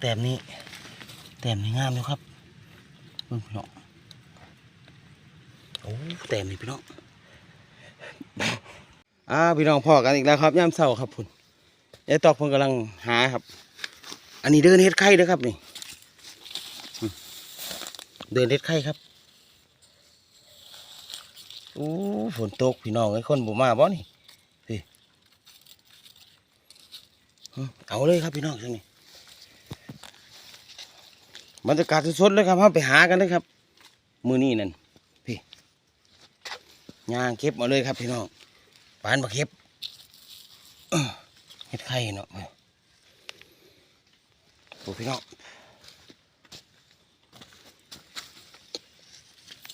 แต้มนี้ แต้มนี้งามอยู่ครับเบิ่งพี่น้องโอ้แต้มนี่พี่น้องอ่าพี่น้องพอกันอีกแล้วครับย่ามเศร้าครับคุณยายตอกพิ่นกำลังหาครับ อันนี้เดินเฮ็ดไข่เด้อครับนี่เดินเฮ็ดไข่ครับโอ้ฝนตกพี่น้องไอ้คนบ่มาบ่นี่พี่เอาเลยครับพี่น้องช่วงนี้ บรรยากาศสดๆเลยครับเราไปหากันเลยครับ มือนี้นั่นพี่ย่างเก็บมาเลยครับพี่น้องปานมาเก็บเฮ็ดไข่เนาะโอ้พี่น้อง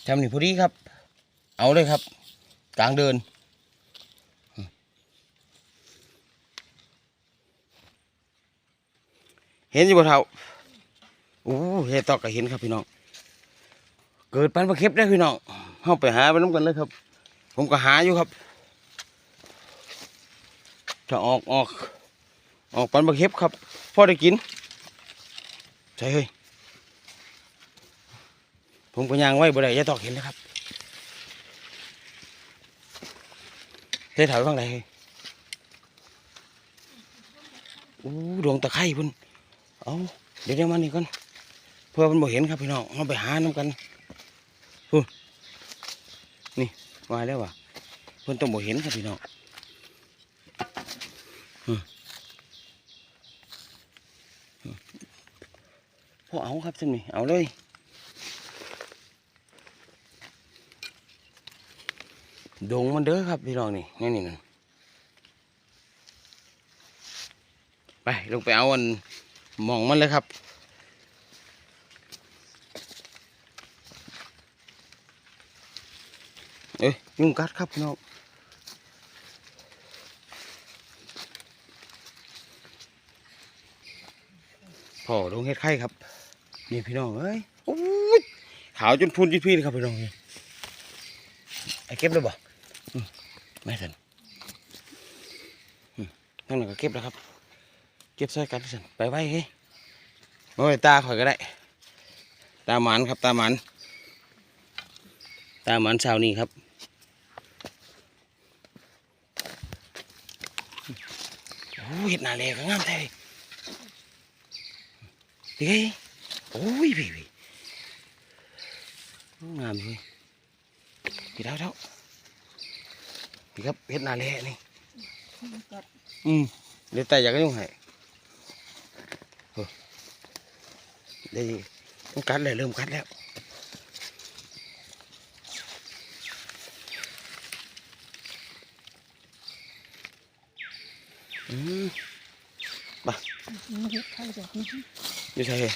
ทำนี่พอดีครับ เอาเลยครับ กลางเดินเห็นอยู่บ่เท่า โอ้เฮตอกก็เห็นครับพี่น้อง เกิดปันประเข็บได้พี่น้องเข้าไปหาไปน้ำกันเลยครับ ผมก็หาอยู่ครับจะออกออก ออกปันประเข็บครับพ่อได้กินใช่เฮ้ยผมก็ยางไว้บ่ได้ยาตอกเห็นนะครับเฮ้ยถอยบ้างไรเฮ้ยอู้ดวงตะไคร่พุ่นเอาเดี๋ยวเดี๋ยวมานี่ก่อน เพื่อมันบ่เห็นครับพี่น้องเอาไปหาน้ำกันพุ่นนี่มาแล้วว่ะเพิ่อนต้องบ่เห็นครับพี่น้องพอเอาครับสินี่เอาเลยดงมันเด้อครับพี่น้องนี่นี่นี่นั่นไปลงไปเอาอันมองมันเลยครับ เอ้ยยุงกัดครับพี่น้องพ่อลงเฮ็ดไข่ครับนี่พี่น้องเอ้ยโอ้ยขาวจนพูนจิพี่เลยครับพี่น้องนี่ไอ้เก็บเลยบ่ไม่สันอืมนั่นนะก็เก็บแล้วครับ เก็บใส่กันสันไปไว้เฮ้ยโอ้ยตาข่อยก็ได้ ตาหมันครับตาหมันตาหมันเช้านี้ครับ โอ้ยเห็ดหนาเลก็งามแท้ดิเฮ้ยโอ้ยพี่พี่งามเลยพี่เท่าเท่าพี่ครับเห็ดนาเลนี่อืมเดี๋ยวแต่อยากก็ยุ่งให้โอ้ได้มันกัดเลยเริ่มกัดแล้ว อืมเฮ็ดไข่แบบนี้อยู่ใช่เลย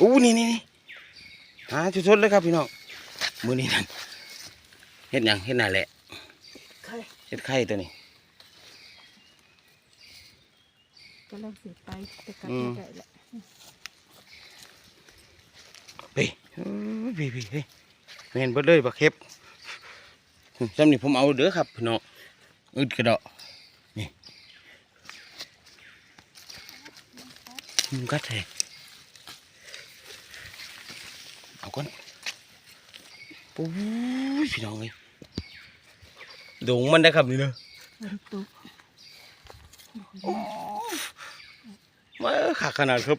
อู้นี่นี่นี่หาชุดๆเลยครับพี่น้องมือนี้นั่นเฮ็ดหยังเฮ็ดหน่าแหละไข่เฮ็ดไข่ตัวนี้กำลังสิไปแต่กัดอืมไม่ได้แหละไปเอ้ยพี่พี่เฮ้ยแม่นเบิดเลยบักเข็บจำนี่ผมเอาเด้อครับพี่น้อง อึดกระเดาะนี่มึงกัดแท้เอาก่อนโอ้ยพี่น้องเอ้ยดงมันได้ครับนี่เนอะฝนตกมาขาขนาดครับ